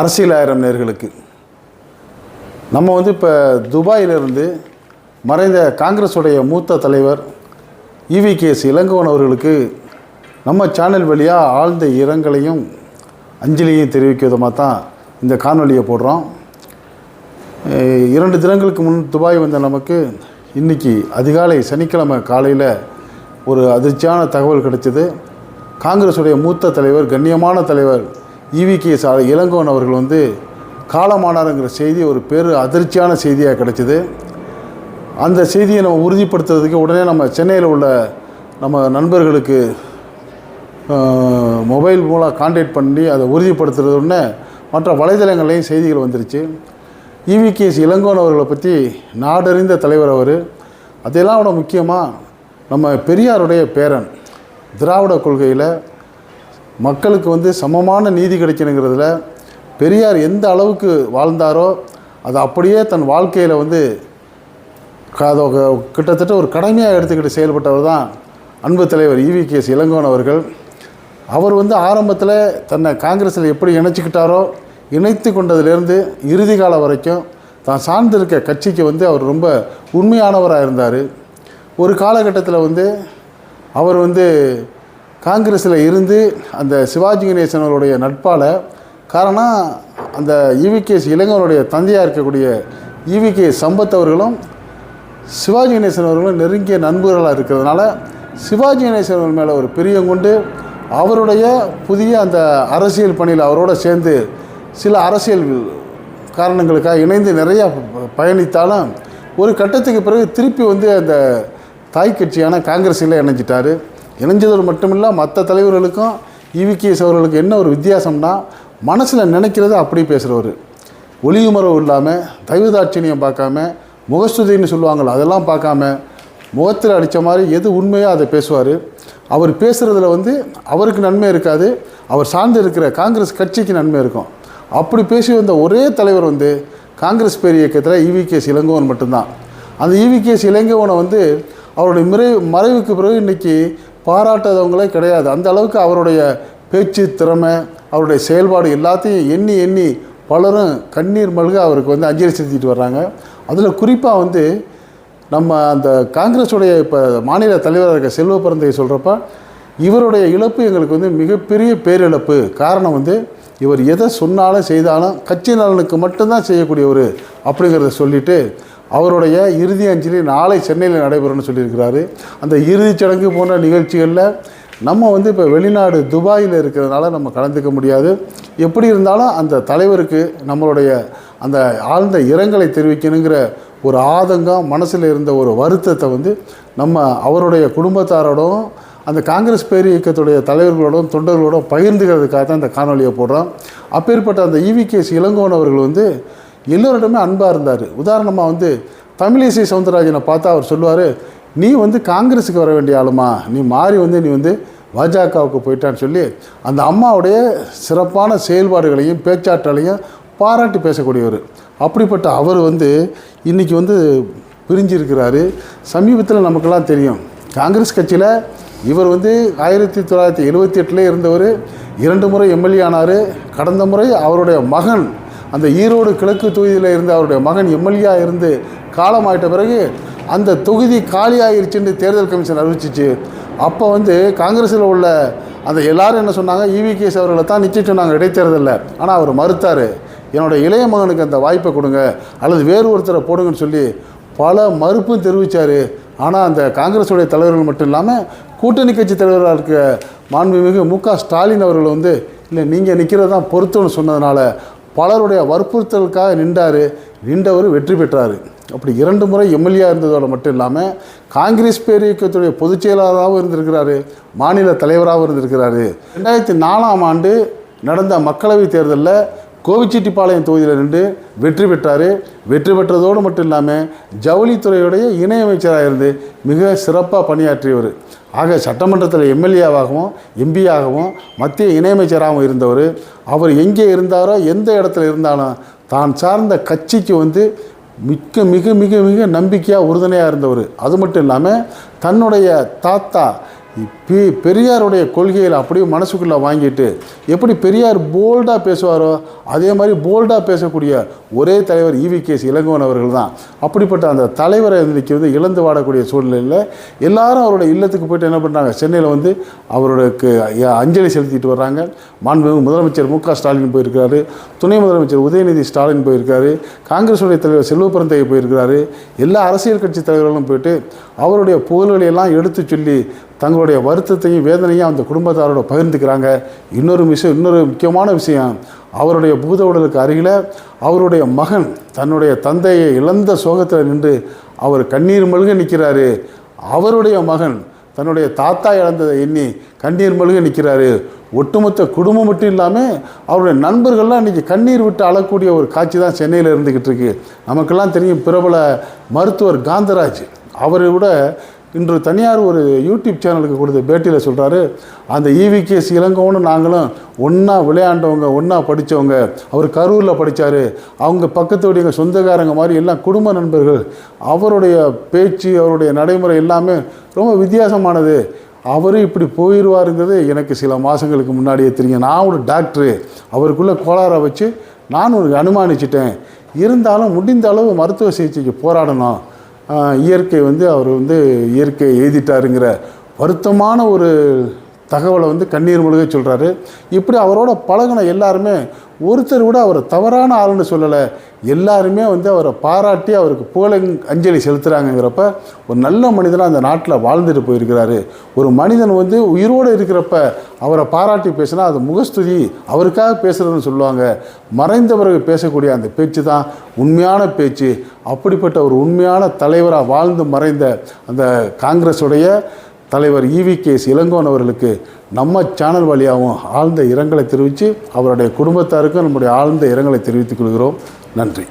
அரசியல் ஆயிரம் நேர்களுக்கு. நம்ம வந்து இப்போ துபாயிலிருந்து மறைந்த காங்கிரஸுடைய மூத்த தலைவர் இவி கேஸ் இளங்கோவன் அவர்களுக்கு நம்ம சேனல் வழியாக ஆழ்ந்த இரங்கலையும் அஞ்சலியையும் தெரிவிக்க விதமாக தான் இந்த காணொலியை போடுறோம். இரண்டு தினங்களுக்கு முன் துபாய் வந்த நமக்கு இன்றைக்கி அதிகாலை சனிக்கிழமை காலையில் ஒரு அதிர்ச்சியான தகவல் கிடைச்சது. காங்கிரஸுடைய மூத்த தலைவர் கண்ணியமான தலைவர் இவி கே சா இளங்கோவன் அவர்கள் வந்து காலமானாருங்கிற செய்தி ஒரு பெரு அதிர்ச்சியான செய்தியாக கிடைச்சிது. அந்த செய்தியை நம்ம உறுதிப்படுத்துறதுக்கு உடனே நம்ம சென்னையில் உள்ள நம்ம நண்பர்களுக்கு மொபைல் மூலம் காண்டாக்ட் பண்ணி அதை உறுதிப்படுத்துறது உடனே மற்ற வலைதளங்கள்லேயும் செய்திகள் வந்துருச்சு. இவிகேஎஸ் இளங்கோன் அவர்களை பற்றி நாடறிந்த தலைவர் அவர். அதெல்லாம் விட முக்கியமாக நம்ம பெரியாருடைய பேரன் திராவிட கொள்கையில் மக்களுக்கு வந்து சமமான நீதி கிடைக்கணுங்கிறதுல பெரியார் எந்த அளவுக்கு வாழ்ந்தாரோ அதை அப்படியே தன் வாழ்க்கையில் வந்து க- அதை கிட்டத்தட்ட ஒரு கடமையாக எடுத்துக்கிட்டு செயல்பட்டவர் தான் அன்பு தலைவர் இவி கேஎஸ் இளங்கோன் அவர்கள். அவர் வந்து ஆரம்பத்தில் தன்னை காங்கிரஸில் எப்படி இணைச்சிக்கிட்டாரோ இணைத்து கொண்டதுலேருந்து இறுதி காலம் வரைக்கும் தான் சார்ந்திருக்க கட்சிக்கு வந்து அவர் ரொம்ப உண்மையானவராக இருந்தார். ஒரு காலகட்டத்தில் வந்து அவர் வந்து காங்கிரஸில் இருந்து அந்த சிவாஜி கணேசன் அவருடைய நட்பால் காரணம் அந்த இவிகேஎஸ் இளைஞருடைய தந்தையாக இருக்கக்கூடிய இவிகே சம்பத் அவர்களும் சிவாஜி கணேசன் அவர்களும் நெருங்கிய நண்பர்களாக இருக்கிறதுனால சிவாஜி கணேசன் அவர்கள் மேலே ஒரு பிரியம் கொண்டு அவருடைய புதிய அந்த அரசியல் பணியில் அவரோட சேர்ந்து சில அரசியல் காரணங்களுக்காக இணைந்து நிறையா பயணித்தாலும் ஒரு கட்டத்துக்கு பிறகு திருப்பி வந்து அந்த தாய் கட்சியான காங்கிரஸில் இணைஞ்சிட்டார். இணைஞ்சதோடு மட்டுமில்ல மற்ற தலைவர்களுக்கும் இவிகேஎஸ் அவர்களுக்கு என்ன ஒரு வித்தியாசம்னா மனசில் நினைக்கிறத அப்படி பேசுகிறவர் ஒளியுமரவு இல்லாமல் தயவுதாட்சியம் பார்க்காம முகஸ்துதின்னு சொல்லுவாங்களோ அதெல்லாம் பார்க்காம முகத்தில் அடித்த மாதிரி எது உண்மையோ அதை பேசுவார். அவர் பேசுகிறதுல வந்து அவருக்கு நன்மை இருக்காது அவர் சார்ந்து இருக்கிற காங்கிரஸ் கட்சிக்கு நன்மை இருக்கும். அப்படி பேசி வந்த ஒரே தலைவர் வந்து காங்கிரஸ் பேர் இயக்கத்தில் இவிகேஎஸ் இளங்கோவன் மட்டும்தான். அந்த இவிகேஎஸ் இளங்கோவனை வந்து அவருடைய மிறை மறைவுக்கு பிறகு இன்றைக்கி பாராட்டாதவங்களே கிடையாது. அந்த அளவுக்கு அவருடைய பேச்சு திறமை அவருடைய செயல்பாடு எல்லாத்தையும் எண்ணி எண்ணி பலரும் கண்ணீர் மல்க அவருக்கு வந்து அஞ்சலி செலுத்திட்டு வர்றாங்க. அதில் குறிப்பாக வந்து நம்ம அந்த காங்கிரஸுடைய இப்போ மாநில தலைவராக இருக்க செல்வ பிறந்தை சொல்கிறப்ப இவருடைய இழப்பு எங்களுக்கு வந்து மிகப்பெரிய பேரிழப்பு. காரணம் வந்து இவர் எதை சொன்னாலும் செய்தாலும் கட்சி நலனுக்கு மட்டும்தான் செய்யக்கூடியவர் அப்படிங்கிறத சொல்லிட்டு அவருடைய இறுதி அஞ்சலி நாளை சென்னையில் நடைபெறும்னு சொல்லியிருக்கிறாரு. அந்த இறுதிச் சடங்கு போன்ற நிகழ்ச்சிகளில் நம்ம வந்து இப்போ வெளிநாடு துபாயில் இருக்கிறதுனால நம்ம கலந்துக்க முடியாது. எப்படி இருந்தாலும் அந்த தலைவருக்கு நம்மளுடைய அந்த ஆழ்ந்த இரங்கலை தெரிவிக்கணுங்கிற ஒரு ஆதங்கம் மனசில் இருந்த ஒரு வருத்தத்தை வந்து நம்ம அவருடைய குடும்பத்தாரோடும் அந்த காங்கிரஸ் பேர் இயக்கத்துடைய தலைவர்களோடும் தொண்டர்களோடும் பகிர்ந்துக்கிறதுக்காக தான் இந்த காணொலியை போடுறோம். அப்பேற்பட்ட அந்த இவிகேஎஸ் இளங்கோன் அவர்கள் வந்து எல்லோரிடமே அன்பாக இருந்தார். உதாரணமாக வந்து தமிழிசை சவுந்தரராஜனை பார்த்தா அவர் சொல்லுவார் நீ வந்து காங்கிரஸுக்கு வர வேண்டிய ஆளுமா? நீ மாறி வந்து நீ வந்து பாஜகவுக்கு போயிட்டான்னு சொல்லி அந்த அம்மாவுடைய சிறப்பான செயல்பாடுகளையும் பேச்சாற்றலையும் பாராட்டி பேசக்கூடியவர். அப்படிப்பட்ட அவர் வந்து இன்றைக்கி வந்து பிரிஞ்சிருக்கிறாரு. சமீபத்தில் நமக்கெல்லாம் தெரியும். காங்கிரஸ் கட்சியில் இவர் வந்து ஆயிரத்தி தொள்ளாயிரத்தி எழுபத்தி எட்டில் இருந்தவர். இரண்டு முறை எம்எல்ஏ ஆனார். கடந்த முறை அவருடைய மகன் அந்த ஈரோடு கிழக்கு தொகுதியில் இருந்த அவருடைய மகன் எம்எல்ஏ இருந்து காலமாயிட்ட பிறகு அந்த தொகுதி காலியாயிருச்சுன்னு தேர்தல் கமிஷன் அறிவிச்சிச்சு. அப்போ வந்து காங்கிரஸில் உள்ள அந்த எல்லாரும் என்ன சொன்னாங்க? இவிகேஎஸ் அவர்களை தான் நிச்சயம் சொன்னாங்க இடைத்தேர்தலில். ஆனால் அவர் மறுத்தார். என்னோட இளைய மகனுக்கு அந்த வாய்ப்பை கொடுங்க. அல்லது வேறு ஒருத்தரை போடுங்கன்னு சொல்லி பல மறுப்பும் தெரிவித்தார் ஆனால் அந்த காங்கிரஸுடைய தலைவர்கள் மட்டும் இல்லாமல் கூட்டணி கட்சி தலைவராக இருக்க மாண்புமிகு மு க ஸ்டாலின் அவர்கள் வந்து இல்லை நீங்கள் நிற்கிறது தான் பொருத்தம்னு சொன்னதுனால பலருடைய வற்புறுத்தலுக்காக நின்றார். நின்றவர் வெற்றி பெற்றார். அப்படி இரண்டு முறை எம்எல்ஏ இருந்ததோடு மட்டும் இல்லாமல் காங்கிரஸ் பேர் இயக்கத்துடைய பொதுச் செயலாளராகவும் இருந்திருக்கிறாரு. மாநில தலைவராகவும் இருந்திருக்கிறாரு. ரெண்டாயிரத்தி நாலாம் ஆண்டு நடந்த மக்களவைத் தேர்தலில் கோவிச்செட்டிப்பாளையம் தொகுதியில் நின்று வெற்றி பெற்றார். வெற்றி பெற்றதோடு மட்டும் இல்லாமல் ஜவுளித்துறையுடைய இணையமைச்சராக இருந்து மிக சிறப்பாக பணியாற்றியவர். ஆக சட்டமன்றத்தில் எம்எல்ஏவாகவும் எம்பியாகவும் மத்திய இணையமைச்சராகவும் இருந்தவர். அவர் எங்கே இருந்தாரோ எந்த இடத்துல இருந்தாலும் தான் சார்ந்த கட்சிக்கு வந்து மிக்க மிக மிக மிக நம்பிக்கையாக உறுதுணையாக இருந்தவர். அது மட்டும் இல்லாமல் தன்னுடைய தாத்தா இப்போ பெரியாருடைய கொள்கையில் அப்படியே மனசுக்குள்ளே வாங்கிட்டு எப்படி பெரியார் போல்டாக பேசுவாரோ அதே மாதிரி போல்டாக பேசக்கூடிய ஒரே தலைவர் இவி கேஸ் இளங்கோவன் அவர்கள் தான். அப்படிப்பட்ட அந்த தலைவரை இன்றைக்கி வந்து இழந்து வாடக்கூடிய சூழ்நிலையில் எல்லாரும் அவருடைய இல்லத்துக்கு போயிட்டு என்ன பண்ணுறாங்க சென்னையில் வந்து அவருக்கு அஞ்சலி செலுத்திட்டு வர்றாங்க. மாண்பு முதலமைச்சர் மு க ஸ்டாலின் போயிருக்காரு. துணை முதலமைச்சர் உதயநிதி ஸ்டாலின் போயிருக்காரு. காங்கிரஸுடைய தலைவர் செல்வபெருந்தையை போயிருக்கிறாரு. எல்லா அரசியல் கட்சி தலைவர்களும் போயிட்டு அவருடைய புகழ்களை எல்லாம் எடுத்து சொல்லி தங்களுடைய வருத்தத்தையும் வேதனையும் அந்த குடும்பத்தாரோட பகிர்ந்துக்கிறாங்க. இன்னொரு விஷயம் இன்னொரு முக்கியமான விஷயம் அவருடைய பூத உடலுக்கு அருகில் அவருடைய மகன் தன்னுடைய தந்தையை இழந்த சோகத்தில் நின்று அவர் கண்ணீர் மல்க நிற்கிறாரு அவருடைய மகன் தன்னுடைய தாத்தா இழந்ததை எண்ணி கண்ணீர் மல்க நிற்கிறாரு ஒட்டுமொத்த குடும்பம் மட்டும் இல்லாமல் அவருடைய நண்பர்கள்லாம் இன்றைக்கி கண்ணீர் விட்டு அழக்கூடிய ஒரு காட்சி தான் சென்னையில் இருந்துக்கிட்டு இருக்கு. நமக்கெல்லாம் தெரியும் பிரபல மருத்துவர் காந்தராஜ். அவரை விட இன்று தனியார் ஒரு யூடியூப் சேனலுக்கு கொடுத்த பேட்டியில் சொல்கிறாரு அந்த E ஈவிகேஸ் இளங்கோன்னு நாங்களும் ஒன்றா விளையாண்டவங்க ஒன்றா படித்தவங்க அவர் கரூரில் படித்தார் அவங்க பக்கத்துடைய சொந்தக்காரங்க மாதிரி எல்லாம் குடும்ப நண்பர்கள். அவருடைய பேச்சு அவருடைய நடைமுறை எல்லாமே ரொம்ப வித்தியாசமானது. அவரும் இப்படி போயிடுவாருங்கிறது எனக்கு சில மாதங்களுக்கு முன்னாடியே தெரியும். நான் ஒரு டாக்டரு. அவருக்குள்ளே கோளாறை வச்சு நான் ஒரு அனுமானிச்சிட்டேன். இருந்தாலும் முடிந்த அளவு மருத்துவ சிகிச்சைக்கு போராடணும். இயற்கை வந்து அவர் வந்து இயற்கை எழுதிட்டாருங்கிற வருத்தமான ஒரு தகவலை வந்து கண்ணீர் முழுக சொல்கிறாரு இப்படி அவரோட பழகின எல்லாருமே ஒருத்தர் கூட அவரை தவறான ஆளுன்னு சொல்லலை. எல்லாருமே வந்து அவரை பாராட்டி அவருக்கு புகழ அஞ்சலி செலுத்துகிறாங்கங்கிறப்ப ஒரு நல்ல மனிதனாக அந்த நாட்டில் வாழ்ந்துட்டு போயிருக்கிறாரு. ஒரு மனிதன் வந்து உயிரோடு இருக்கிறப்ப அவரை பாராட்டி பேசினா அது முகஸ்துதி அவருக்காக பேசுகிறதுன்னு சொல்லுவாங்க. மறைந்தவர்கள் பேசக்கூடிய அந்த பேச்சு தான் உண்மையான பேச்சு. அப்படிப்பட்ட ஒரு உண்மையான தலைவராக வாழ்ந்து மறைந்த அந்த காங்கிரஸுடைய தலைவர் இவி கேஸ் இளங்கோன் அவர்களுக்கு நம்ம சேனல் வழியாகவும் ஆழ்ந்த இரங்கலை தெரிவித்து அவருடைய குடும்பத்தாருக்கும் நம்முடைய ஆழ்ந்த இரங்கலை தெரிவித்துக் கொள்கிறோம். நன்றி.